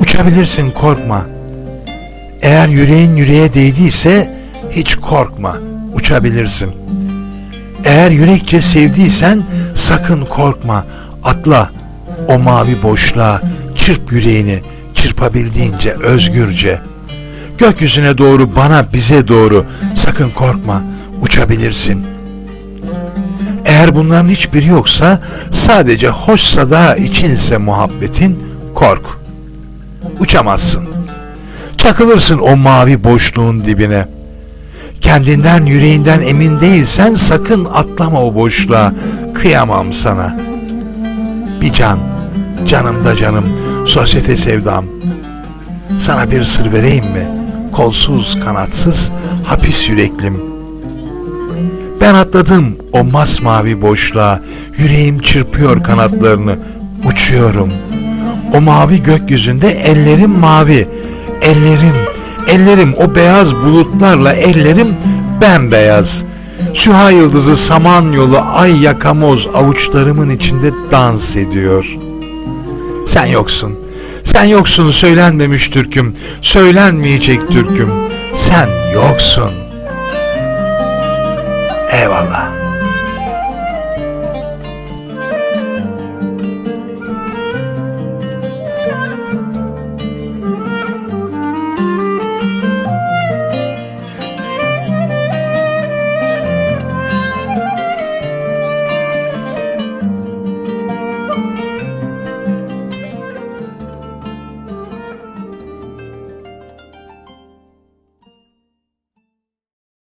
Uçabilirsin korkma. Eğer yüreğin yüreğe değdiyse hiç korkma, uçabilirsin. Eğer yürekçe sevdiysen sakın korkma, atla o mavi boşluğa, çırp yüreğini, çırpabildiğince özgürce.'' Gökyüzüne doğru bana bize doğru sakın korkma, uçabilirsin. Eğer bunların hiçbiri yoksa sadece hoşsa da içinse muhabbetin kork. Uçamazsın. Çakılırsın o mavi boşluğun dibine. Kendinden yüreğinden emin değilsen sakın atlama o boşluğa. Kıyamam sana. Bir can, canımda canım, sosyete sevdam. Sana bir sır vereyim mi? Kolsuz, kanatsız, hapis yüreklim. Ben atladım o masmavi boşluğa. Yüreğim çırpıyor kanatlarını. Uçuyorum. O mavi gökyüzünde ellerim mavi. Ellerim, ellerim o beyaz bulutlarla ellerim bembeyaz. Süha yıldızı samanyolu ay yakamoz avuçlarımın içinde dans ediyor. Sen yoksun. Sen yoksun söylenmemiş türküm. Söylenmeyecek türküm. Sen yoksun. Eyvallah.